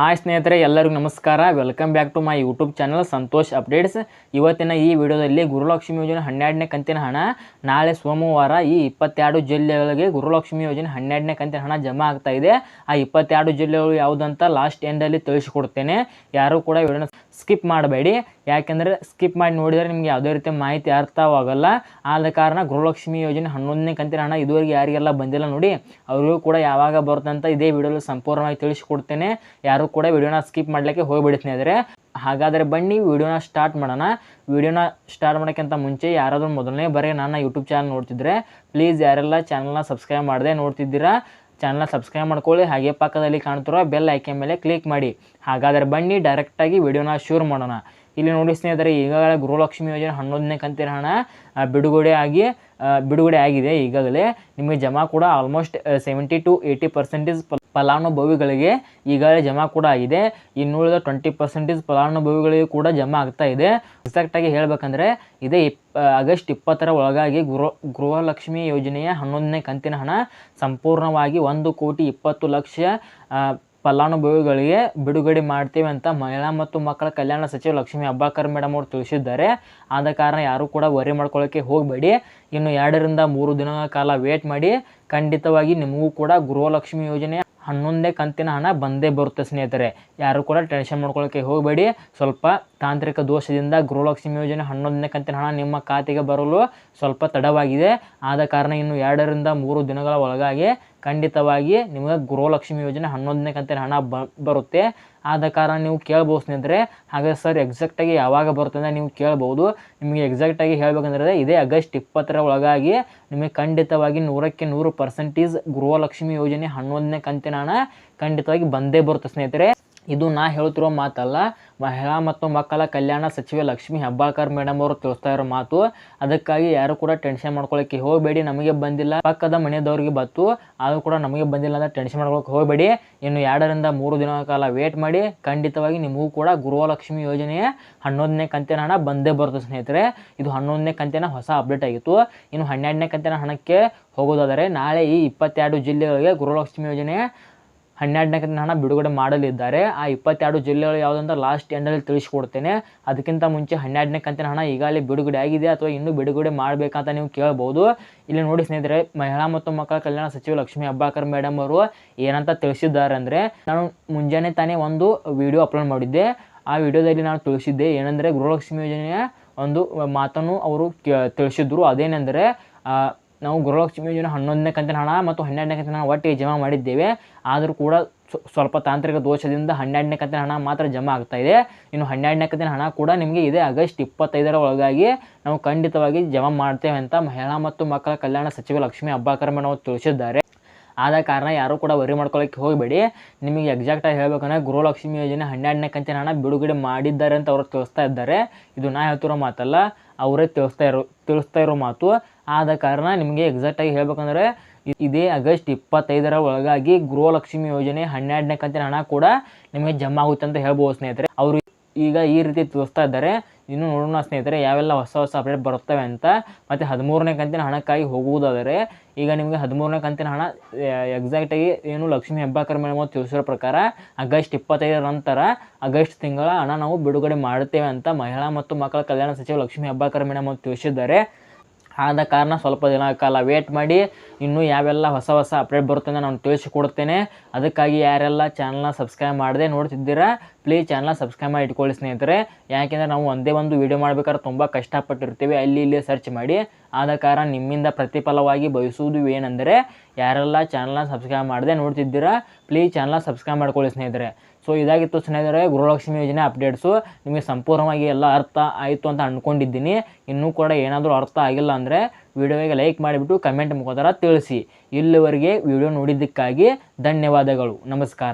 Hi ಸ್ನೇಹಿತರೆ, ಎಲ್ಲರಿಗೂ ನಮಸ್ಕಾರ. Welcome back to my YouTube channel Santosh updates ಇವತ್ತಿನ ಈ ವಿಡಿಯೋದಲ್ಲಿ ಗುರುಲಕ್ಷ್ಮಿ ಯೋಜನೆ ಹನ್ನೆರಡನೇ ಕಂತಿನ ಹಣ. ನಾಳೆ ಸೋಮವಾರ ಈ ಇಪ್ಪತ್ತೆರಡು ಜಿಲ್ಲೆಗಳಿಗೆ ಗುರುಲಕ್ಷ್ಮಿ ಯೋಜನೆ ಹನ್ನೆರಡನೇ ಕಂತಿನ ಹಣ ಜಮಾ ಆಗ್ತಾ ಇದೆ. ಆ ಇಪ್ಪತ್ತೆರಡು ಜಿಲ್ಲೆಗಳು ಯಾವುದಂತ ಲಾಸ್ಟ್ ಎಂಡಲ್ಲಿ ತಿಳಿಸಿಕೊಡ್ತೇನೆ. ಯಾರೂ ಕೂಡ ವಿಡಿಯೋನ ಸ್ಕಿಪ್ ಮಾಡಬೇಡಿ. ಯಾಕೆಂದರೆ ಸ್ಕಿಪ್ ಮಾಡಿ ನೋಡಿದರೆ ನಿಮಗೆ ಯಾವುದೇ ರೀತಿಯ ಮಾಹಿತಿ ಅರ್ಥವಾಗಲ್ಲ. ಆದ ಕಾರಣ ಗೃಹಲಕ್ಷ್ಮಿ ಯೋಜನೆ ಹನ್ನೊಂದನೇ ಕಂತಿನ ಹಣ ಇದುವರೆಗೆ ಯಾರಿಗೆಲ್ಲ ಬಂದಿಲ್ಲ ನೋಡಿ, ಅವರಿಗೂ ಕೂಡ ಯಾವಾಗ ಬರುತ್ತಂತ ಇದೇ ವಿಡಿಯೋದಲ್ಲಿ ಸಂಪೂರ್ಣವಾಗಿ ತಿಳಿಸಿಕೊಡ್ತೇನೆ. ಯಾರು ಕೂಡ ವಿಡಿಯೋನ ಸ್ಕಿಪ್ ಮಾಡಲಿಕ್ಕೆ ಹೋಗ್ಬಿಡಿ ಸ್ನೇಹಿತರೆ ಹಾಗಾದರೆ ಬನ್ನಿ ವಿಡಿಯೋನ ಸ್ಟಾರ್ಟ್ ಮಾಡೋಣ. ವಿಡಿಯೋನ ಸ್ಟಾರ್ಟ್ ಮಾಡೋಕ್ಕಿಂತ ಮುಂಚೆ ಯಾರಾದರೂ ಮೊದಲನೇ ಬರೀ ನನ್ನ ಯೂಟ್ಯೂಬ್ ಚಾನಲ್ ನೋಡ್ತಿದ್ರೆ ಪ್ಲೀಸ್ ಯಾರೆಲ್ಲ ಚಾನಲ್ನ ಸಬ್ಸ್ಕ್ರೈಬ್ ಮಾಡದೆ ನೋಡ್ತಿದ್ದೀರಾ, ಚಾನಲ್ನ ಸಬ್ಸ್ಕ್ರೈಬ್ ಮಾಡ್ಕೊಳ್ಳಿ, ಹಾಗೆ ಪಕ್ಕದಲ್ಲಿ ಕಾಣ್ತಿರೋ ಬೆಲ್ ಐಕೆ ಮೇಲೆ ಕ್ಲಿಕ್ ಮಾಡಿ. ಹಾಗಾದರೆ ಬನ್ನಿ ಡೈರೆಕ್ಟಾಗಿ ವಿಡಿಯೋನ ಶೂರ್ ಮಾಡೋಣ. ಇಲ್ಲಿ ನೋಡಿ ಸ್ನೇಹಿತರೆ, ಈಗಾಗಲೇ ಗೃಹಲಕ್ಷ್ಮಿ ಯೋಜನೆ ಹನ್ನೊಂದನೇ ಕಂತಿನ ಹಣ ಬಿಡುಗಡೆ ಆಗಿ ಬಿಡುಗಡೆ ಆಗಿದೆ. ಈಗಾಗಲೇ ನಿಮಗೆ ಜಮಾ ಕೂಡ almost seventy to eighty percentage ಫಲಾನುಭವಿಗಳಿಗೆ ಈಗಾಗಲೇ ಜಮಾ ಕೂಡ ಆಗಿದೆ. ಇನ್ನುಳಿದ ಟ್ವೆಂಟಿ ಪರ್ಸೆಂಟೇಜ್ ಫಲಾನುಭವಿಗಳಿಗೆ ಕೂಡ ಜಮಾ ಆಗ್ತಾ ಇದೆ. ಎಕ್ಸಾಕ್ಟಾಗಿ ಹೇಳಬೇಕಂದ್ರೆ, ಇದೇ ಇಪ್ ಆಗಸ್ಟ್ ಇಪ್ಪತ್ತರ ಒಳಗಾಗಿ ಗೃಹ, ಗೃಹಲಕ್ಷ್ಮಿ ಯೋಜನೆಯ ಹನ್ನೊಂದನೇ ಕಂತಿನ ಹಣ ಸಂಪೂರ್ಣವಾಗಿ ಒಂದು ಕೋಟಿ ಇಪ್ಪತ್ತು ಲಕ್ಷ ಫಲಾನುಭವಿಗಳಿಗೆ ಬಿಡುಗಡೆ ಮಾಡ್ತೀವಿ ಅಂತ ಮಹಿಳಾ ಮತ್ತು ಮಕ್ಕಳ ಕಲ್ಯಾಣ ಸಚಿವ ಲಕ್ಷ್ಮೀ ಅಬ್ಬಾಕರ್ ಮೇಡಮ್ ಅವರು ತಿಳಿಸಿದ್ದಾರೆ. ಆದ ಕಾರಣ ಯಾರೂ ಕೂಡ ವರಿ ಮಾಡ್ಕೊಳ್ಳೋಕ್ಕೆ ಹೋಗಬೇಡಿ. ಇನ್ನು ಎರಡರಿಂದ ಮೂರು ದಿನಗಳ ಕಾಲ ವೇಟ್ ಮಾಡಿ. ಖಂಡಿತವಾಗಿ ನಿಮಗೂ ಕೂಡ ಗೃಹಲಕ್ಷ್ಮಿ ಯೋಜನೆ ಹನ್ನೊಂದೇ ಕಂತಿನ ಹಣ ಬಂದೇ ಬರುತ್ತೆ ಸ್ನೇಹಿತರೆ. ಯಾರು ಕೂಡ ಟೆನ್ಷನ್ ಮಾಡ್ಕೊಳ್ಳೋಕ್ಕೆ ಹೋಗಬೇಡಿ. ಸ್ವಲ್ಪ ತಾಂತ್ರಿಕ ದೋಷದಿಂದ ಗೃಹಲಕ್ಷ್ಮಿ ಯೋಜನೆ ಹನ್ನೊಂದನೇ ಕಂತಿನ ಹಣ ನಿಮ್ಮ ಖಾತೆಗೆ ಬರಲು ಸ್ವಲ್ಪ ತಡವಾಗಿದೆ. ಆದ ಕಾರಣ ಇನ್ನು ಎರಡರಿಂದ ಮೂರು ದಿನಗಳ ಒಳಗಾಗಿ ಖಂಡಿತವಾಗಿ ನಿಮಗೆ ಗೃಹಲಕ್ಷ್ಮಿ ಯೋಜನೆ ಹನ್ನೊಂದನೇ ಕಂತಿನ ಹಣ ಬರುತ್ತೆ. ಆದ ಕಾರಣ ನೀವು ಕೇಳ್ಬೋದು ಸ್ನೇಹಿತರೆ. ಹಾಗೆ ಸರ್ ಎಕ್ಸಾಕ್ಟಾಗಿ ಯಾವಾಗ ಬರುತ್ತೆ ಅಂತ ನೀವು ಕೇಳ್ಬೋದು. ನಿಮಗೆ ಎಕ್ಸಾಕ್ಟಾಗಿ ಹೇಳಬೇಕಂದ್ರೆ ಇದೇ ಆಗಸ್ಟ್ ಇಪ್ಪತ್ತರ ಒಳಗಾಗಿ ನಿಮಗೆ ಖಂಡಿತವಾಗಿ ನೂರಕ್ಕೆ ನೂರು ಪರ್ಸೆಂಟೇಜ್ ಗೃಹಲಕ್ಷ್ಮಿ ಯೋಜನೆ ಹನ್ನೊಂದನೇ ಕಂತಿನ ಹಣ ಖಂಡಿತವಾಗಿ ಬಂದೇ ಬರುತ್ತೆ ಸ್ನೇಹಿತರೆ. ಇದು ನಾ ಹೇಳ್ತಿರೋ ಮಾತಲ್ಲ. ಮಹಿಳಾ ಮತ್ತು ಮಕ್ಕಳ ಕಲ್ಯಾಣ ಸಚಿವೆ ಲಕ್ಷ್ಮಿ ಹೆಬ್ಬಾಳ್ಕರ್ ಮೇಡಮ್ ಅವರು ತಿಳಿಸ್ತಾ ಇರೋ ಮಾತು. ಅದಕ್ಕಾಗಿ ಯಾರು ಕೂಡ ಟೆನ್ಷನ್ ಮಾಡ್ಕೊಳ್ಳೋಕೆ ಹೋಗಬೇಡಿ, ನಮಗೆ ಬಂದಿಲ್ಲ. ಪಕ್ಕದ ಮನೆಯದವ್ರಿಗೆ ಬತ್ತು, ಆದರೂ ಕೂಡ ನಮಗೆ ಬಂದಿಲ್ಲ ಅಂತ ಟೆನ್ಷನ್ ಮಾಡ್ಕೊಳ್ಳೋಕೆ ಹೋಗಬೇಡಿ. ಇನ್ನು ಎರಡರಿಂದ ಮೂರು ದಿನಗಳ ಕಾಲ ವೇಟ್ ಮಾಡಿ. ಖಂಡಿತವಾಗಿ ನಿಮಗೂ ಕೂಡ ಗೃಹಲಕ್ಷ್ಮಿ ಯೋಜನೆಯ ಹನ್ನೊಂದನೇ ಕಂತಿನ ಹಣ ಬಂದೇ ಬರುತ್ತೆ ಸ್ನೇಹಿತರೆ. ಇದು ಹನ್ನೊಂದನೇ ಕಂತಿನ ಹೊಸ ಅಪ್ಡೇಟ್ ಆಗಿತ್ತು. ಇನ್ನು ಹನ್ನೆರಡನೇ ಕಂತಿನ ಹಣಕ್ಕೆ ಹೋಗೋದಾದರೆ ನಾಳೆ ಈ ಇಪ್ಪತ್ತೆರಡು ಜಿಲ್ಲೆಗಳಿಗೆ ಗೃಹಲಕ್ಷ್ಮಿ ಯೋಜನೆಯ ಹನ್ನೆರಡನೇ ಹಣ ಬಿಡುಗಡೆ ಮಾಡಲಿದ್ದಾರೆ. ಆ ಇಪ್ಪತ್ತೆರಡು ಜಿಲ್ಲೆಗಳು ಯಾವುದಂತ ಲಾಸ್ಟ್ ಎಂಡಲ್ಲಿ ತಿಳಿಸ್ಕೊಡ್ತೇನೆ. ಅದಕ್ಕಿಂತ ಮುಂಚೆ ಹನ್ನೆರಡನೇ ಕಂತಿನ ಹಣ ಈಗಾಗಲೇ ಬಿಡುಗಡೆ ಆಗಿದೆ ಅಥವಾ ಇನ್ನೂ ಬಿಡುಗಡೆ ಮಾಡಬೇಕಂತ ನೀವು ಕೇಳ್ಬೋದು. ಇಲ್ಲಿ ನೋಡಿ ಸ್ನೇಹಿತರೆ, ಮಹಿಳಾ ಮತ್ತು ಮಕ್ಕಳ ಕಲ್ಯಾಣ ಸಚಿವ ಲಕ್ಷ್ಮೀ ಅಬ್ಬಾಕರ್ ಮೇಡಮ್ ಅವರು ಏನಂತ ತಿಳಿಸಿದ್ದಾರೆ ಅಂದರೆ, ನಾನು ಮುಂಜಾನೆ ತಾನೇ ಒಂದು ವಿಡಿಯೋ ಅಪ್ಲೋಡ್ ಮಾಡಿದ್ದೆ. ಆ ವಿಡಿಯೋದಲ್ಲಿ ನಾನು ತಿಳಿಸಿದ್ದೆ ಏನಂದರೆ ಗೃಹಲಕ್ಷ್ಮಿ ಯೋಜನೆಯ ಒಂದು ಮಾತನ್ನು ಅವರು ಕೇ- ತಿಳಿಸಿದ್ರು. ಅದೇನೆಂದರೆ ನಾವು ಗೃಹಲಕ್ಷ್ಮಿ ಯೋಜನೆ ಹನ್ನೊಂದನೇ ಕಂತಿನ ಹಣ ಮತ್ತು ಹನ್ನೆರಡನೇ ಕಂತಿನ ಹಣ ಒಟ್ಟಿಗೆ ಜಮಾ ಮಾಡಿದ್ದೇವೆ. ಆದರೂ ಕೂಡ ಸ್ವ- ಸ್ವಲ್ಪ ತಾಂತ್ರಿಕ ದೋಷದಿಂದ ಹನ್ನೆರಡನೇ ಕಂತಿನ ಹಣ ಮಾತ್ರ ಜಮಾ ಇದೆ. ಇನ್ನು ಹನ್ನೆರಡನೇ ಕಂತಿನ ಹಣ ಕೂಡ ನಿಮಗೆ ಇದೇ ಆಗಸ್ಟ್ ಇಪ್ಪತ್ತೈದರ ಒಳಗಾಗಿ ನಾವು ಖಂಡಿತವಾಗಿ ಜಮಾ ಮಾಡ್ತೇವೆ ಅಂತ ಮಹಿಳಾ ಮತ್ತು ಮಕ್ಕಳ ಕಲ್ಯಾಣ ಸಚಿವ ಲಕ್ಷ್ಮೀ ಹಬ್ಬಾಕರ್ ಮೇಡಮ್ ಅವರು ತಿಳಿಸಿದ್ದಾರೆ. ಆದ ಕಾರಣ ಯಾರೂ ಕೂಡ ವರಿ ಮಾಡ್ಕೊಳ್ಳೋಕ್ಕೆ ಹೋಗಬೇಡಿ. ನಿಮಗೆ ಎಕ್ಸಾಕ್ಟಾಗಿ ಹೇಳಬೇಕಂದ್ರೆ ಗೃಹಲಕ್ಷ್ಮಿ ಯೋಜನೆ ಹನ್ನೆರಡನೇ ಕಂತಿನ ಹಣ ಬಿಡುಗಡೆ ಮಾಡಿದ್ದಾರೆ ಅಂತ ಅವರು ತಿಳಿಸ್ತಾ ಇದ್ದಾರೆ. ಇದು ನಾ ಹೇಳ್ತಿರೋ ಮಾತಲ್ಲ, ಅವರೇ ತಿಳಿಸ್ತಾ ಇರೋ ತಿಳಿಸ್ತಾ ಇರೋ ಮಾತು. ಆದ ಕಾರಣ ನಿಮಗೆ ಎಕ್ಸಾಕ್ಟಾಗಿ ಹೇಳಬೇಕಂದ್ರೆ ಇದೇ ಆಗಸ್ಟ್ ಇಪ್ಪತ್ತೈದರ ಒಳಗಾಗಿ ಗೃಹಲಕ್ಷ್ಮಿ ಯೋಜನೆ ಹನ್ನೆರಡನೇ ಕಂತಿನ ಹಣ ಕೂಡ ನಿಮಗೆ ಜಮಾ ಆಗುತ್ತೆ ಅಂತ ಹೇಳ್ಬೋದು ಸ್ನೇಹಿತರೆ. ಅವರು ಈಗ ಈ ರೀತಿ ತೋರಿಸ್ತಾ ಇದ್ದಾರೆ. ಇನ್ನು ನೋಡೋಣ ಸ್ನೇಹಿತರೆ, ಯಾವೆಲ್ಲ ಹೊಸ ಹೊಸ ಅಪ್ಡೇಟ್ ಬರುತ್ತವೆ ಅಂತ. ಮತ್ತು ಹದಿಮೂರನೇ ಕಂತಿನ ಹಣಕ್ಕಾಗಿ ಹೋಗುವುದಾದರೆ, ಈಗ ನಿಮಗೆ ಹದಿಮೂರನೇ ಕಂತಿನ ಹಣ ಎಕ್ಸಾಕ್ಟಾಗಿ ಏನು ಲಕ್ಷ್ಮೀ ಹೆಬ್ಬಾಕರ್ ಮೇಡಮ್ ತಿಳಿಸಿರೋ ಪ್ರಕಾರ, ಆಗಸ್ಟ್ ಇಪ್ಪತ್ತೈದರ ನಂತರ, ಆಗಸ್ಟ್ ತಿಂಗಳ ಹಣ ನಾವು ಬಿಡುಗಡೆ ಮಾಡುತ್ತೇವೆ ಅಂತ ಮಹಿಳಾ ಮತ್ತು ಮಕ್ಕಳ ಕಲ್ಯಾಣ ಸಚಿವ ಲಕ್ಷ್ಮೀ ಹೆಬ್ಬಾಕರ್ ಮೇಡಮ್ ಅವರು ತಿಳಿಸಿದ್ದಾರೆ ಆದ ಕಾರಣ ಸ್ವಲ್ಪ ದಿನ ಕಾಲ ವೇಟ್ ಮಾಡಿ, ಇನ್ನೂ ಯಾವೆಲ್ಲ ಹೊಸ ಹೊಸ ಅಪ್ಡೇಟ್ ಬರುತ್ತೆ ಅಂತ ನಾನು ತಿಳಿಸಿಕೊಡ್ತೇನೆ. ಅದಕ್ಕಾಗಿ ಯಾರೆಲ್ಲ ಚಾನಲ್ನ ಸಬ್ಸ್ಕ್ರೈಬ್ ಮಾಡದೆ ನೋಡ್ತಿದ್ದೀರಾ ಪ್ಲೀಸ್ ಚಾನಲ್ನ ಸಬ್ಸ್ಕ್ರೈಬ್ ಮಾಡಿ ಇಟ್ಕೊಳ್ಳಿ ಸ್ನೇಹಿತರೆ. ಯಾಕೆಂದರೆ ನಾವು ಒಂದೇ ಒಂದು ವೀಡಿಯೋ ಮಾಡಬೇಕಾದ್ರೆ ತುಂಬ ಕಷ್ಟಪಟ್ಟಿರ್ತೀವಿ. ಅಲ್ಲಿ ಇಲ್ಲಿ ಸರ್ಚ್ ಮಾಡಿ. ಆದ ಕಾರಣ ನಿಮ್ಮಿಂದ ಪ್ರತಿಫಲವಾಗಿ ಬಯಸುವುದು ಏನೆಂದರೆ, ಯಾರೆಲ್ಲ ಚಾನಲ್ನ ಸಬ್ಸ್ಕ್ರೈಬ್ ಮಾಡದೆ ನೋಡ್ತಿದ್ದೀರಾ ಪ್ಲೀಸ್ ಚಾನಲ್ನ ಸಬ್ಸ್ಕ್ರೈಬ್ ಮಾಡ್ಕೊಳ್ಳಿ ಸ್ನೇಹಿತರೆ. ಸೊ ಇದಾಗಿತ್ತು ಸ್ನೇಹಿತರೆ, ಗೃಹಲಕ್ಷ್ಮಿ ಯೋಜನೆ ಅಪ್ಡೇಟ್ಸು ನಿಮಗೆ ಸಂಪೂರ್ಣವಾಗಿ ಎಲ್ಲ ಅರ್ಥ ಆಯಿತು ಅಂತ ಅಂದ್ಕೊಂಡಿದ್ದೀನಿ ಇನ್ನೂ ಕೂಡ ಏನಾದರೂ ಅರ್ಥ ಆಗಿಲ್ಲ ಅಂದರೆ ವಿಡಿಯೋಗೆ ಲೈಕ್ ಮಾಡಿಬಿಟ್ಟು ಕಮೆಂಟ್ ಮುಖಾಂತರ ತಿಳಿಸಿ. ಇಲ್ಲಿವರೆಗೆ ವಿಡಿಯೋ ನೋಡಿದ್ದಕ್ಕಾಗಿ ಧನ್ಯವಾದಗಳು. ನಮಸ್ಕಾರ.